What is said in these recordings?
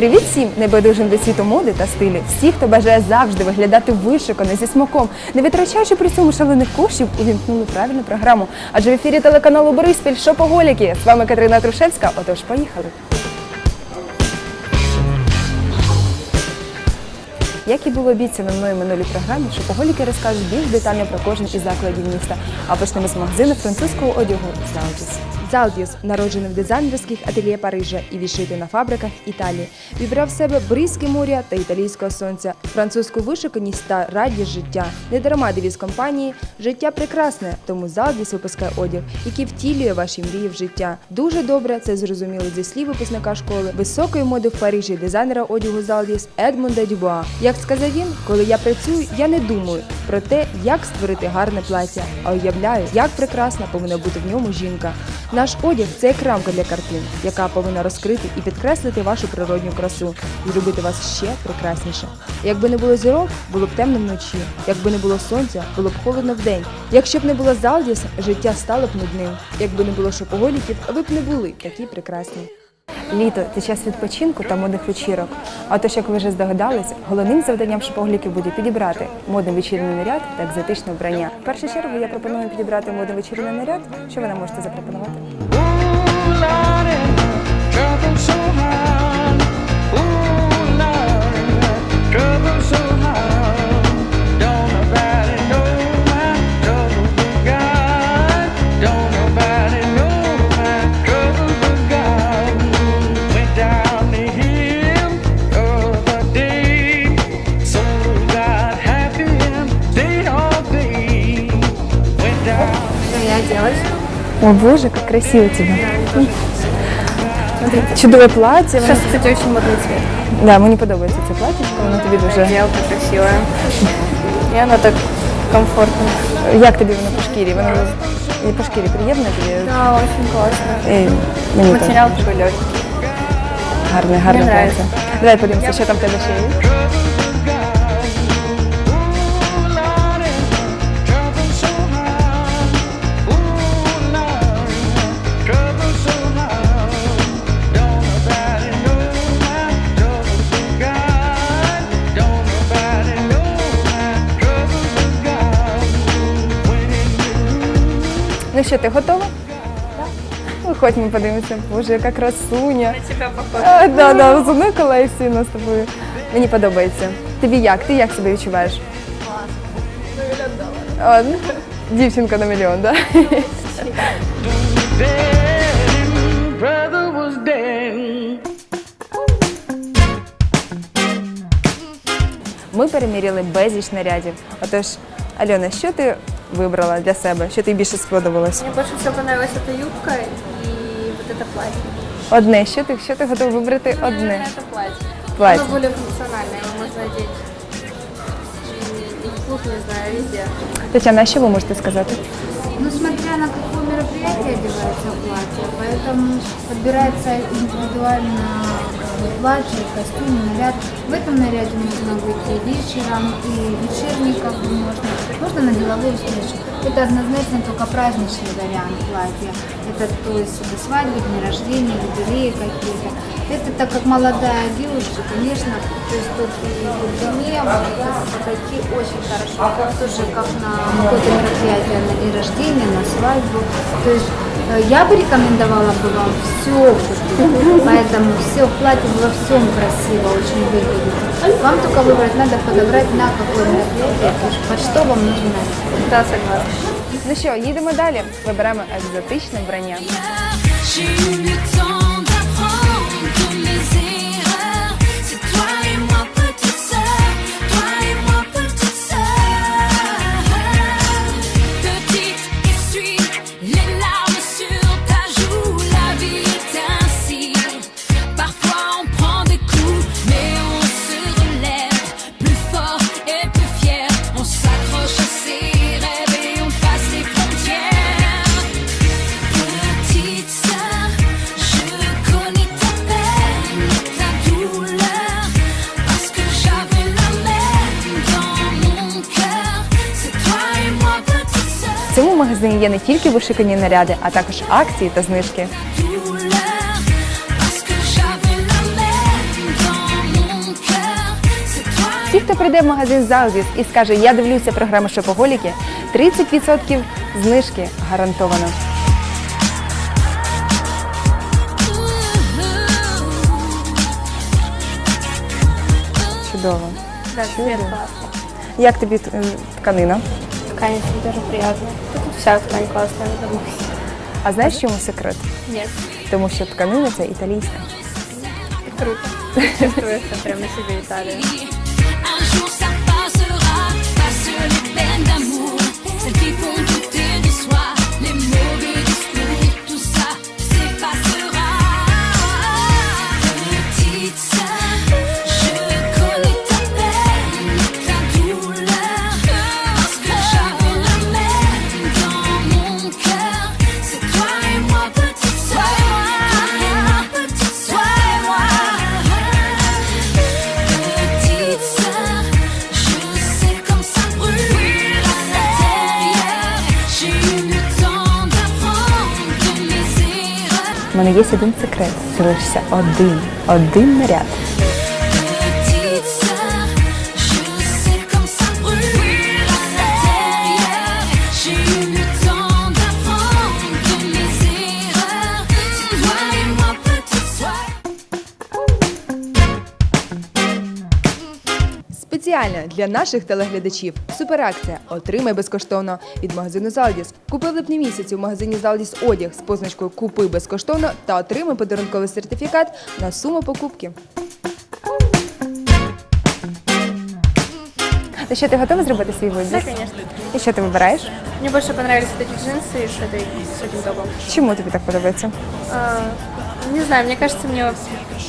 Привіт всім небайдужим до світу моди та стилю. Всі, хто бажає завжди виглядати вишукано зі смаком, не витрачаючи при цьому шалених коштів, увімкнули правильну програму. Адже в ефірі телеканалу Бориспіль Шопоголіки. З вами Катерина Трушевська. Отож, поїхали. Як і було обіцяно мною в минулій програмі, шопоголіки розкажуть більш детально про кожен із закладів міста. А почнемо з магазину французького одягу Залдіс. Залдіс, народжений в дизайнерських ательє Парижа і відшитий на фабриках Італії, вібрав в себе бризки моря та італійського сонця, французьку вишуканість та радість життя. Недарма девіз компанії Життя прекрасне, тому Залдіс випускає одяг, який втілює ваші мрії в життя. Дуже добре це зрозуміло зі слів випускника школи високої моди в Парижі дизайнера одягу Залдіс Едмунда Дюбуа. Як сказав він, коли я працюю, я не думаю про те, як створити гарне плаття, а уявляю, як прекрасна повинна бути в ньому жінка. Наш одяг це як рамка для картин, яка повинна розкрити і підкреслити вашу природню красу і зробити вас ще прекрасніше. Якби не було зірок, було б темно вночі. Якби не було сонця, було б холодно вдень. Якщо б не було Залдіс, життя стало б нудним. Якби не було шопоголіків, ви б не були такі прекрасні. Літо це час відпочинку та модних вечірок. А тож, як ви вже здогадались, головним завданням шопогліків буде підібрати модний вечірний наряд та екзотичне вбрання. В першу чергу я пропоную підібрати модний вечірний наряд. Що ви нам можете запропонувати? О боже, как красиво тебе. Чудове плаття. Сейчас, кстати, очень модный цвет. Да, мені подобається це платтячко, воно тобі дуже. Отделка красивая. И она так комфортно. Як тобі воно по шкірі? Воно і по шкірі приємне тобі? Да, очень классно. І мені теж. Материал такой легкий. Гарне, гарне Мені плаття. Давай подивимося, що там в тебе ще є. Ну що, ти готова? Виходь, ми подивимося. Боже, яка красуня. А, да, да, з у нас з тобою. Мені подобається. Тобі як? Ти як себе відчуваєш? Ну, Дівчинка на мільйон, так? Ми переміряли безліч нарядів. Отож, Альона, що ти вибрала для себе? Що тобі більше сподобалось? Мне больше всего понравилась эта юбка и вот это платье. Одне, що ти, що ти готова вибрати одне? Наверное, это платье. Платье. Оно более функциональное, его можно одеть и, и в клуб, не знаю, везде. Тетяна, а що ви можете сказати? Ну, смотря на какое мероприятие одевается платье, поэтому подбирается индивидуально э, платье, костюм, наряд. В этом наряде можно быть и вечером, и бы можно. Можно на деловую встречу. Это однозначно только праздничный вариант платья. Это то есть до свадьбы, дни рождения, юбилеи какие-то. Это так как молодая девушка, конечно, то есть тут и мне может подойти очень хорошо. Тоже как на какое-то мероприятие, на день рождения, на свадьбу. То есть э, я бы рекомендовала бы вам все поэтому все в платье было всем красиво, очень выглядит. Вам только выбрать надо подобрать на какое мероприятие, под что вам нужно. Да, согласна. Ну що, їдемо далі. Виберемо екзотичне вбрання. магазині є не тільки вишикані наряди, а також акції та знижки. Ті, хто прийде в магазин Заузіс і скаже Я дивлюся програму Шопоголіки, 30% знижки гарантовано. Чудово. Да, цвет классный. Як тобі е, тканина? Ткань тоже приятная. Вся ткань классная, думаю. А знаєш, в чому секрет? Нет, Тому що тканина це італійська. круто. Чувствую, что прям на себе Италия. Un jour ça passera, passe les peines d'amour, celles qui font мене є один секрет. Це лише один, один наряд. Спеціально для наших телеглядачів суперакція Отримай безкоштовно від магазину Залдіс. Купи в липні місяці у магазині Залдіс одяг з позначкою Купи безкоштовно та отримай подарунковий сертифікат на суму покупки. Ну що, ти готова зробити свій вибір? Да, конечно. І що ти вибираєш? Мне больше понравились вот эти джинсы с, этой, с этим топом. Чому тобі так подобається? А, не знаю, мне кажется, мне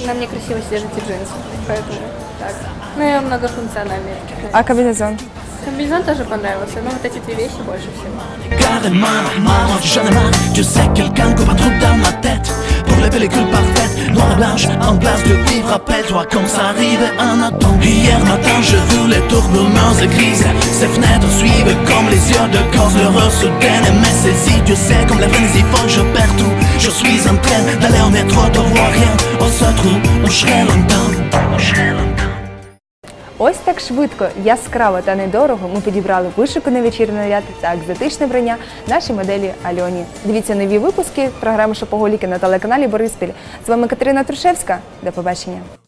на мне красиво сидят эти джинсы, поэтому так. Ну и многофункциональные. А комбінезон? Комбинезон тоже понравился, но вот эти две вещи больше всего. Carrément, maman, j'en ai marre. Je sais que quelqu'un coupe un trou dans ma tête. Pour les pellicules parfaites, noire et blanche, en glace de vivre. Rappelle-toi quand ça arrivait un automne. Hier matin, je roulais tourbement et grise. Ces fenêtres suivent comme les yeux de Corse. L'horreur soudaine me saisit. Dieu sait comme la frénésie folle, je perds tout. Je suis en train d'aller en métro, de voir rien. On se trouve, on serait longtemps. Ось так швидко, яскраво та недорого ми підібрали вишуканий вечірний наряд та екзотичне вбрання нашій моделі Альоні. Дивіться нові випуски програми Шопоголіки на телеканалі Бориспіль. З вами Катерина Трушевська. До побачення.